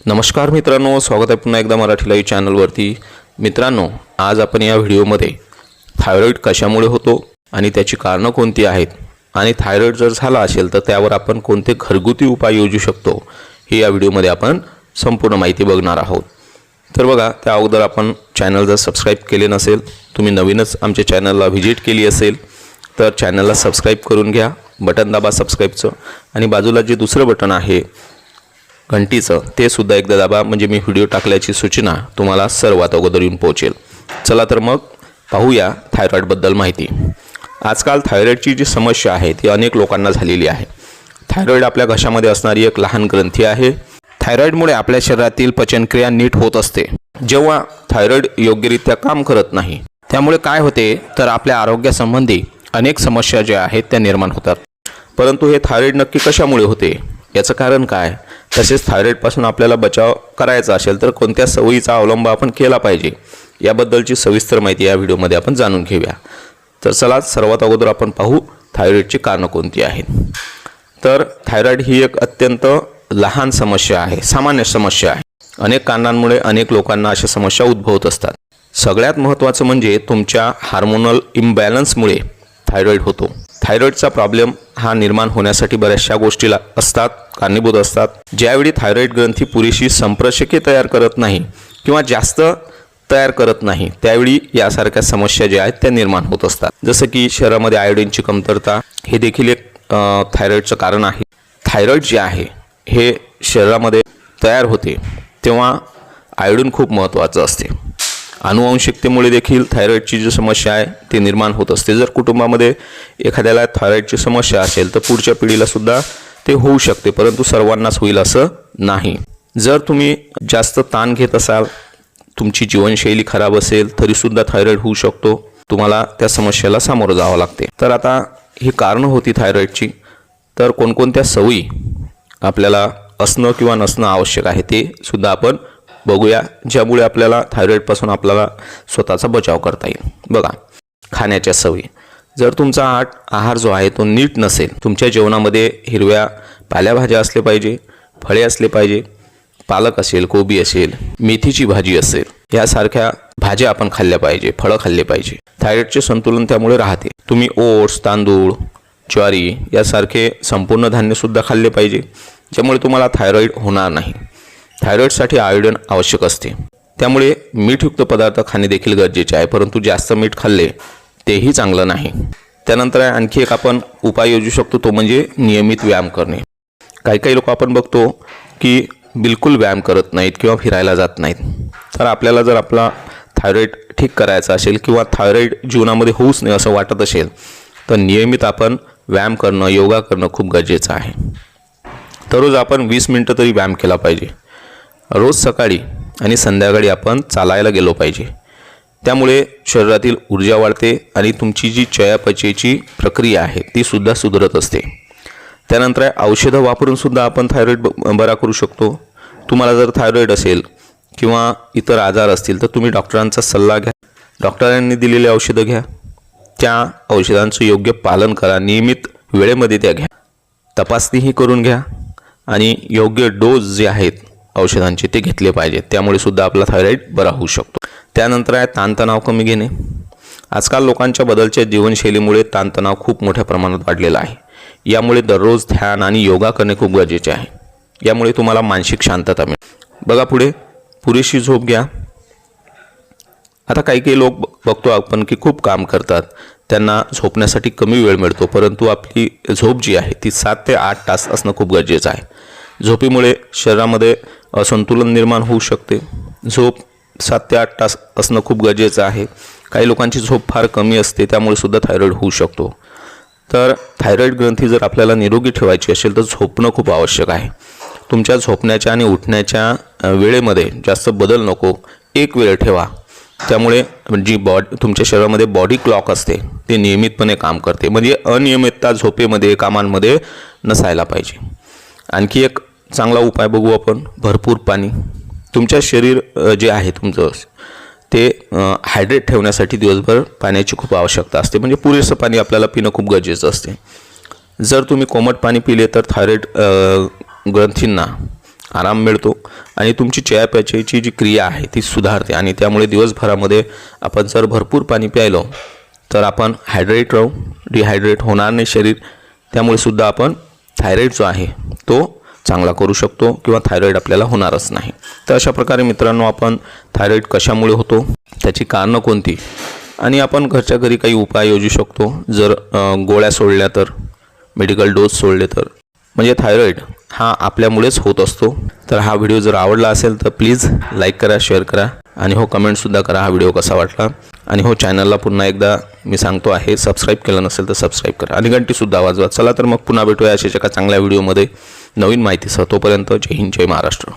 नमस्कार मित्रांनो स्वागत आहे पुन्हा एकदा मराठी लाईव्ह चॅनलवरती. मित्रांनो आज आपण या व्हिडिओमध्ये थायरॉईड कशामुळे होतो आणि त्याची कारणं कोणती आहेत? आणि थायरॉईड जर झाला असेल तर त्यावर आपण कोणते घरगुती उपाय योजू शकतो? हे या व्हिडिओमध्ये आपण संपूर्ण माहिती बघणार आहोत. तर बघा त्या अगोदर आपण चॅनल जर सबस्क्राईब केले नसेल तुम्ही नवीनच आमच्या चॅनलला व्हिजिट केली असेल तर चॅनलला सबस्क्राईब करून घ्या बटन दाबा सबस्क्राईबचं आणि बाजूला जे दुसरं बटन आहे घंटीचं ते सुद्धा एकदा दाबा. म्हणजे मी व्हिडिओ टाकल्याची सूचना तुम्हाला सर्वात अगोदर येऊन पोहोचेल. चला तर मग पाहूया थायरॉईडबद्दल माहिती. आजकाल थायरॉईडची जी समस्या आहे ती अनेक लोकांना झालेली आहे. थायरॉईड आपल्या घशामध्ये असणारी एक लहान ग्रंथी आहे. थायरॉईडमुळे आपल्या शरीरातील पचनक्रिया नीट होत असते. जेव्हा थायरॉईड योग्यरित्या काम करत नाही त्यामुळे काय होते? तर आपल्या आरोग्यासंबंधी अनेक समस्या ज्या आहेत त्या निर्माण होतात. परंतु हे थायरॉईड नक्की कशामुळे होते? याचं कारण काय? तसेच थायरॉईडपासून आपल्याला बचाव करायचा असेल तर कोणत्या सवयीचा अवलंब आपण केला पाहिजे याबद्दलची सविस्तर माहिती या व्हिडिओमध्ये आपण जाणून घेऊया. तर चला सर्वात अगोदर आपण पाहू थायरॉईडची कारणं कोणती आहेत. तर थायरॉईड ही एक अत्यंत लहान समस्या आहे सामान्य समस्या आहे. अनेक कारणांमुळे अनेक लोकांना अशा समस्या उद्भवत असतात. सगळ्यात महत्त्वाचं म्हणजे तुमच्या हार्मोनल इम्बॅलन्समुळे थायरॉईड होतो. थायरॉईडचा प्रॉब्लेम हा निर्माण होण्यासाठी बऱ्याचशा गोष्टीला असतात कारणीभूत असतात. ज्यावेळी थायरॉईड ग्रंथी पुरेशी संप्रेषके तयार करत नाही किंवा जास्त तयार करत नाही त्यावेळी यासारख्या समस्या ज्या आहेत त्या निर्माण होत असतात. जसं की शरीरामध्ये आयोडीनची कमतरता हे देखील एक थायरॉईडचं कारण आहे. थायरॉईड जे आहे हे शरीरामध्ये तयार होते तेव्हा आयोडीन खूप महत्त्वाचं असते. अनुवंशिकतेमुळे देखील थायरॉईडची जी समस्या आहे ती निर्माण होत असते. जर कुटुंबामध्ये एखाद्याला थायरॉईडची समस्या असेल तर पुढच्या पिढीलासुद्धा ते होऊ शकते परंतु सर्वांनाच होईल असं नाही. जर तुम्ही जास्त ताण घेत असाल तुमची जीवनशैली खराब असेल तरीसुद्धा थायरॉईड होऊ शकतो. तुम्हाला त्या समस्येला सामोरं जावं लागते. तर आता ही कारणं होती थायरॉईडची तर कोणकोणत्या सवयी आपल्याला असणं किंवा नसणं आवश्यक आहे ते सुद्धा आपण बघूया ज्यामुळे आपल्याला थायरॉईडपासून आपल्याला स्वतःचा बचाव करता येईल. बघा खाण्याच्या सवयी. जर तुमचा आट आहार जो आहे तो नीट नसेल तुमच्या जेवणामध्ये हिरव्या पाल्याभाज्या असले पाहिजे फळे असले पाहिजे पालक असेल कोबी असेल मेथीची भाजी असेल यासारख्या भाज्या आपण खाल्ल्या पाहिजे फळं खाल्ले पाहिजे. थायरॉईडचे संतुलन त्यामुळे राहते. तुम्ही ओट्स तांदूळ ज्वारी यासारखे संपूर्ण धान्यसुद्धा खाल्ले पाहिजे ज्यामुळे तुम्हाला थायरॉईड होणार नाही. थायरॉईडसाठी आयोडन आवश्यक असते. त्यामुळे मीठयुक्त पदार्थ खाणे देखील गरजेचे आहे परंतु जास्त मीठ खाल्ले तेही चांगलं नाही. त्यानंतर आणखी एक आपण उपाय योजू शकतो तो म्हणजे नियमित व्यायाम करणे. काही काही लोक आपण बघतो की बिलकुल व्यायाम करत नाहीत किंवा फिरायला जात नाहीत. तर आपल्याला जर आपला थायरॉईड ठीक करायचा असेल किंवा थायरॉईड जीवनामध्ये होऊच नाही असं वाटत असेल तर नियमित आपण व्यायाम करणं योगा करणं खूप गरजेचं आहे. दररोज आपण वीस मिनटं तरी व्यायाम केला पाहिजे. रोज सकाळी आणि संध्याकाळी आपण चालायला गेलो पाहिजे. त्यामुळे शरीरातील ऊर्जा वाढते आणि तुमची जी चयापचयची प्रक्रिया आहे ती सुद्धा सुधारत असते. त्यानंतर आहे औषधं वापरून सुद्धा आपण थायरॉईड ब बरा करू शकतो. तुम्हाला जर थायरॉईड असेल किंवा इतर आजार असतील तर तुम्ही डॉक्टरांचा सल्ला घ्या. डॉक्टरांनी दिलेली औषधं घ्या. त्या औषधांचं योग्य पालन करा. नियमित वेळेमध्ये त्या घ्या. तपासणीही करून घ्या. आणि योग्य डोस जे आहेत औषधांचे ते घेतले पाहिजेत त्यामुळे सुद्धा आपला थायरॉईड बरा होऊ शकतो. त्यानंतर आहे ताणतणाव कमी घेणे. आजकाल लोकांच्या बदलच्या जीवनशैलीमुळे ताणतणाव खूप मोठ्या प्रमाणात वाढलेला आहे. यामुळे दररोज ध्यान आणि योगा करणे खूप गरजेचे आहे. यामुळे तुम्हाला मानसिक शांतता मिळेल. बघा पुढे पुरेशी झोप घ्या. आता काही काही लोक बघतो आपण की खूप काम करतात. त्यांना झोपण्यासाठी कमी वेळ मिळतो परंतु आपली झोप जी आहे ती सात ते आठ तास असणं खूप गरजेचं आहे. झोपीमुळे शरीरामध्ये असंतुलन निर्माण होऊ शकते. झोप सात ते आठ तास असणं खूप गरजेचं आहे. काही लोकांची झोप फार कमी असते त्यामुळे सुद्धा थायरॉईड होऊ शकतो. तर थायरॉईड ग्रंथी जर आपल्याला निरोगी ठेवायची असेल तर झोपणं खूप आवश्यक आहे. तुमच्या झोपण्याच्या आणि उठण्याच्या वेळेमध्ये जास्त बदल नको. एक वेळ ठेवा. त्यामुळे जी बॉडी तुमच्या शरीरामध्ये बॉडी क्लॉक असते ते नियमितपणे काम करते. म्हणजे अनियमितता झोपेमध्ये कामांमध्ये नसायला पाहिजे. आणखी एक चांगला उपाय बघू आपण. भरपूर पाणी. तुमच्या शरीर जे आहे तुमचं ते हायड्रेट ठेवण्यासाठी दिवसभर पाण्याची खूप आवश्यकता असते. म्हणजे पुरेसं पाणी आपल्याला पिणं खूप गरजेचं असते. जर तुम्ही कोमट पाणी पिले तर थायरॉईड अ, ग्रंथींना आराम मिळतो आणि तुमची चयापचयची जी क्रिया आहे ती सुधारते आणि त्यामुळे दिवसभरामध्ये आपण जर भरपूर पाणी प्यायलो तर आपण हायड्रेट राहू डिहायड्रेट होणार नाही शरीर. त्यामुळे सुद्धा आपण थायरॉईड जो आहे तो चांगला करू शकतो किंवा थायरॉईड आपल्याला होणारच नाही. तर अशा प्रकारे मित्रांनो आपण थायरॉईड कशामुळे होतो त्याची कारणं कोणती? आणि आपण घरच्या घरी काही उपाय योजू शकतो. जर गोळ्या सोडल्या तर मेडिकल डोस सोडले तर. म्हणजे थायरॉईड हा आपल्यामुळेच होत असतो. तर हा व्हिडिओ जर आवडला असेल तर प्लीज लाईक करा शेअर करा आणि हो कमेंटसुद्धा करा हा व्हिडिओ कसा वाटला. आणि हो चॅनलला पुन्हा एकदा मी सांगतो आहे सबस्क्राईब केलं नसेल तर सबस्क्राईब करा. आणि घंटीसुद्धा वाजवा. चला तर मग पुन्हा भेटूया अशाच एका चांगल्या व्हिडिओमध्ये. नवीन माहितीसह तोपर्यंत जय हिंद जय महाराष्ट्र.